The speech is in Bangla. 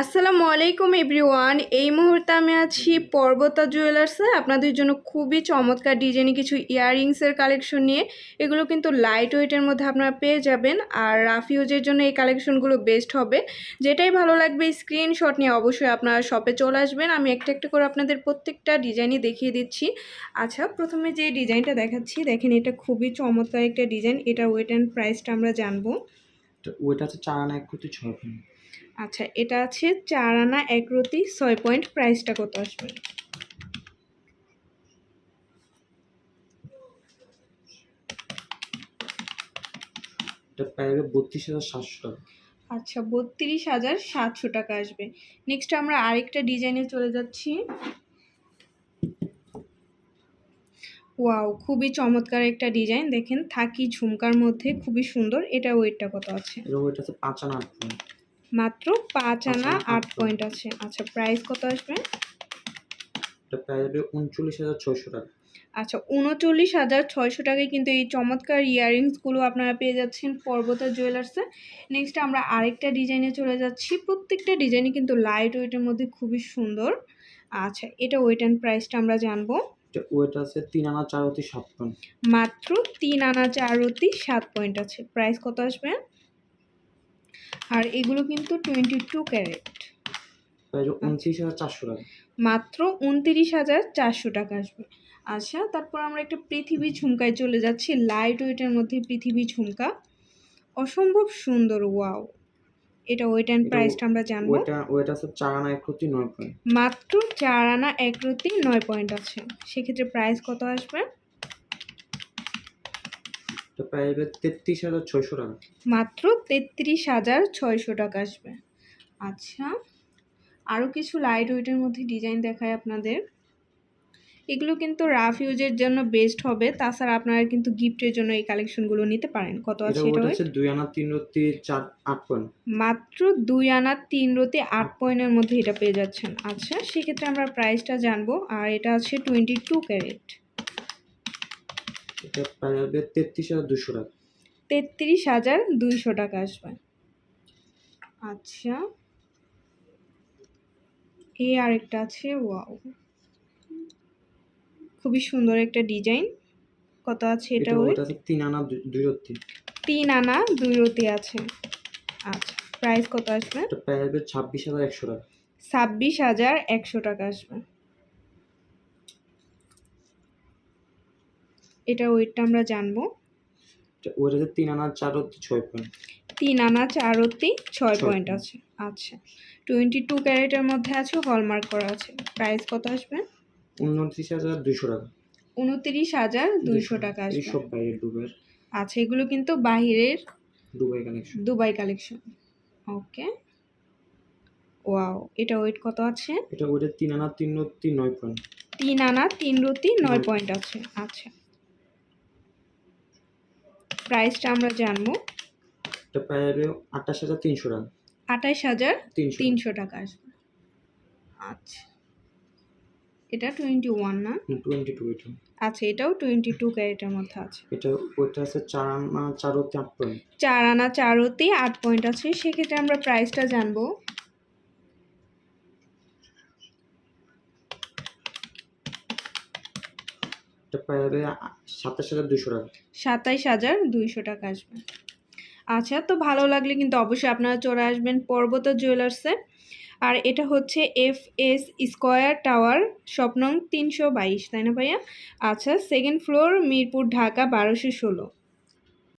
আসসালামু আলাইকুম এভরিওয়ান। এই মুহূর্তে আমি আছি পর্বতা জুয়েলার্সে আপনাদের জন্য খুবই চমৎকার ডিজাইনে কিছু ইয়াররিংসের কালেকশন নিয়ে। এগুলো কিন্তু লাইট ওয়েটের মধ্যে আপনারা পেয়ে যাবেন। আর রাফিউজের জন্য এই কালেকশনগুলো বেস্ট হবে। যেটাই ভালো লাগবে স্ক্রিনশট নিয়ে অবশ্যই আপনারা শপে চলে আসবেন। আমি একটা একটা করে আপনাদের প্রত্যেকটা ডিজাইনই দেখিয়ে দিচ্ছি। আচ্ছা প্রথমে যে ডিজাইনটা দেখাচ্ছি, দেখেন এটা খুবই চমৎকার একটা ডিজাইন এটা ওয়েট অ্যান্ড প্রাইসটা আমরা জানব। ওইটা আছে চার এক ছয় আচ্ছা এটা আছে চার আনা এক রতি ছয় পয়েন্ট প্রাইসটা কত আসবে? এটা প্রায় বত্রিশ হাজার সাতশো টাকা। আচ্ছা বত্রিশ হাজার সাতশো টাকা আসবে। নেক্সট আমরা আরেকটা ডিজাইনে চলে যাচ্ছি। ওয়াও খুবই চমৎকার একটা ডিজাইন দেখেন থাকি ঝুমকার মধ্যে খুবই সুন্দর। এটা ওয়েটটা কত আছে? পাঁচ আনা আট মাত্র পাঁচ আনা আট পয়েন্ট আছে। আচ্ছা প্রাইস কত আসবে? উনচল্লিশ হাজার ছয়শো টাকা। আচ্ছা উনচল্লিশ হাজার ছয়শো টাকায় কিন্তু এই চমৎকার ইয়াররিংসগুলো আপনারা পেয়ে যাচ্ছেন পর্বতা জুয়েলার্সে নেক্সট আমরা আরেকটা ডিজাইনে চলে যাচ্ছি। প্রত্যেকটা ডিজাইনই কিন্তু লাইট ওয়েটের মধ্যে খুবই সুন্দর। আচ্ছা এটা ওয়েট অ্যান্ড প্রাইসটা আমরা জানব। ওইটা আছে তিন আনা চার অতি সাত পয়েন্ট মাত্র তিন আনা চারতি সাত পয়েন্ট আছে। প্রাইস কত আসবে? আর এগুলো কিন্তু টোয়েন্টি টু ক্যারেট প্রায় উনত্রিশ হাজার চারশো টাকা। মাত্র উনতিরিশ হাজার চারশো টাকা আসবে। আচ্ছা তারপর আমরা একটা পৃথিবী ঝুমকায় চলে যাচ্ছি। লাইট ওয়েটের মধ্যে পৃথিবী ঝুমকা। অসম্ভব সুন্দর ওয়াও এটা ওয়েট অ্যান্ড প্রাইসটা আমরা জানব। ওইটা ওইটা আছে চার আনা এক কোটি নয় পয়েন্ট মাত্র চার আনা এক রতি নয় পয়েন্ট আছে। সেক্ষেত্রে প্রাইস কত আসবে? এটা প্রায় তেত্রিশ হাজার ছয়শো টাকা। মাত্র তেত্রিশ হাজার ছয়শো টাকা আসবে। আচ্ছা আরও কিছু লাইট ওয়েটের মধ্যে ডিজাইন দেখায় আপনাদের। এগুলো কিন্তু রাফ ইউজের জন্য বেস্ট হবে তাছাড়া আপনারা কিন্তু গিফটের জন্য এই কালেকশনগুলো নিতে পারেন। কত আছে এটা হচ্ছে? দুই আনা তিন রতি চার আট পয়েন্ট মাত্র দুই আনা তিন রতি আট পয়েন্টের মধ্যে এটা পেয়ে যাচ্ছেন। আচ্ছা সেক্ষেত্রে আমরা প্রাইসটা জানব আর এটা আছে টোয়েন্টি টু ক্যারেট এটা প্রায় তেত্রিশ হাজার দুশো টাকা। তেত্রিশ হাজার দুইশো টাকা আসবে। আচ্ছা। এই আরেকটা আছে ওয়াও। খুবই সুন্দর একটা ডিজাইন। কত আছে এটা ওই তিন আনা দুই- রতি তিন আনা দুই রতি আছে। আচ্ছা প্রাইস কত আসবে? ছাব্বিশ হাজার একশো টাকা। ছাব্বিশ হাজার একশো টাকা আসবে। এটা ওয়েটটা আমরা জানব। আছে তিন আনা চার রতি ছয় পয়েন্ট তিন আনা চারতি ছয় ছয় পয়েন্ট আছে। আচ্ছা টোয়েন্টি টু ক্যারেটের মধ্যে আছে হলমার্ক করা আছে। প্রাইস কত আসবে? উনত্রিশ হাজার দুশো টাকা। উনত্রিশ হাজার দুইশো টাকা আসবে। এইসব বাইরে ডুবের আচ্ছা এগুলো কিন্তু বাহিরের Dubai collection Dubai collection okay wow এটা ওয়েট কত আছে? এটা ওইটা তিন আনা তিন রতি নয় পয়েন্ট তিন আনা তিন রতি নয়। পয়েন্ট আছে। আচ্ছা। প্রাইসটা আমরা জানব। এটা প্রায় আঠাশ হাজার তিনশো টাকা। আঠাশ হাজার তিনশো। টাকা আসবে। আচ্ছা। এটা টোয়েন্টি ওয়ান না? টোয়েন্টি টু এটা। আচ্ছা এটাও টোয়েন্টি টু ক্যারেটের মধ্যে আছে। এটা ওইটা আছে চার আনা চার রতি আট পয়েন্ট। চার আনা চারতি আট পয়েন্ট আছে। সেক্ষেত্রে আমরা প্রাইসটা জানব। সাতাশ হাজার দুশো টাকা। সাতাইশ হাজার দুইশো টাকা আসবে। আচ্ছা তো ভালো লাগলে কিন্তু অবশ্যই আপনারা চলে আসবেন পর্বত জুয়েলার্সে। আর এটা হচ্ছে এফ এস স্কোয়ার টাওয়ার, স্বপ্নং তিনশো বাইশ, তাই না ভাইয়া? আচ্ছা সেকেন্ড ফ্লোর মিরপুর, ঢাকা, বারোশো ষোলো।